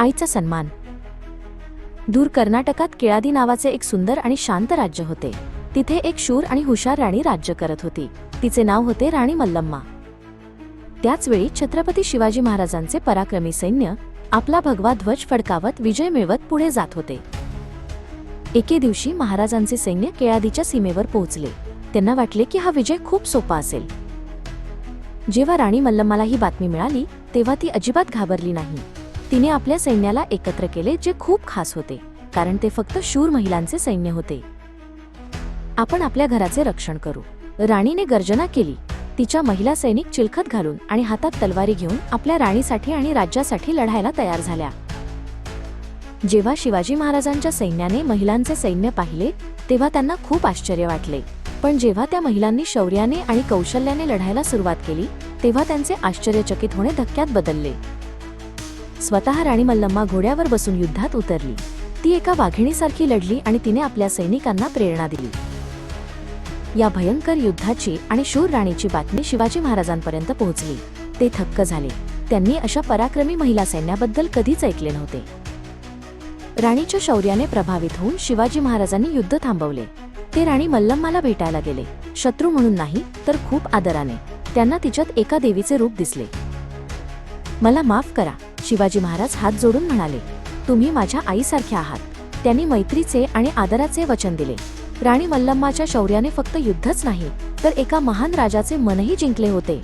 आईचा सन्मान. दूर कर्नाटकात केळादी नावाचे एक सुंदर आणि शांत राज्य होते. तिथे एक शूर आणि हुशार राणी राज्य करत होती. तिचे नाव होते राणी मल्लम्मा. त्याचवेळी छत्रपती शिवाजी महाराजांचे पराक्रमी सैन्य आपला भगवा ध्वज फडकावत विजय मिळवत पुढे जात होते. एके दिवशी महाराजांचे सैन्य केळादीच्या सीमेवर पोहोचले. त्यांना वाटले की हा विजय खूप सोपा असेल. जेव्हा राणी मल्लम्माला ही बातमी मिळाली तेव्हा ती अजिबात घाबरली नाही. तिने आपल्या सैन्याला एकत्र केले जे खूप खास होते कारण ते फक्त शूर महिलांचे सैन्य होते. आपण आपल्या घराचे रक्षण करू. राणीने गर्जना केली. तिच्या महिला सैनिक चिलखत घालून आणि हातात तलवारी घेऊन आपल्या राणीसाठी आणि राज्यासाठी लढायला तयार झाल्या. जेव्हा शिवाजी महाराजांच्या सैन्याने महिलांचे सैन्य पाहिले तेव्हा त्यांना खूप आश्चर्य वाटले. पण जेव्हा त्या महिलांनी शौर्याने आणि कौशल्याने लढायला सुरुवात केली तेव्हा त्यांचे आश्चर्यचकित होणे धक्क्यात बदलले. स्वतः राणी मल्लम्मा घोड्यावर बसून युद्धात उतरली. ती एका वाघिणीसारखी लढली आणि तिने आपल्या सैनिकांना प्रेरणा दिली. या भयंकर युद्धाची आणि शूर राणीची बातमी शिवाजी महाराजांपर्यंत पोहोचली. ते थक्क झाले. त्यांनी अशा पराक्रमी महिला सैन्याबद्दल कधीच ऐकले नव्हते. राणीच्या शौर्याने प्रभावित होऊन शिवाजी महाराजांनी युद्ध थांबवले. ते राणी मल्लम्माला भेटायला गेले. शत्रू म्हणून नाही तर खूप आदराने. त्यांना तिच्यात एका देवीचे रूप दिसले. मला माफ करा. शिवाजी महाराज हात जोडून म्हणाले तुम्ही माझ्या आईसारखे आहात. त्यांनी मैत्रीचे आणि आदराचे वचन दिले. राणी मल्लम्माच्या शौर्याने फक्त युद्धच नाही तर एका महान राजाचे मनही जिंकले होते.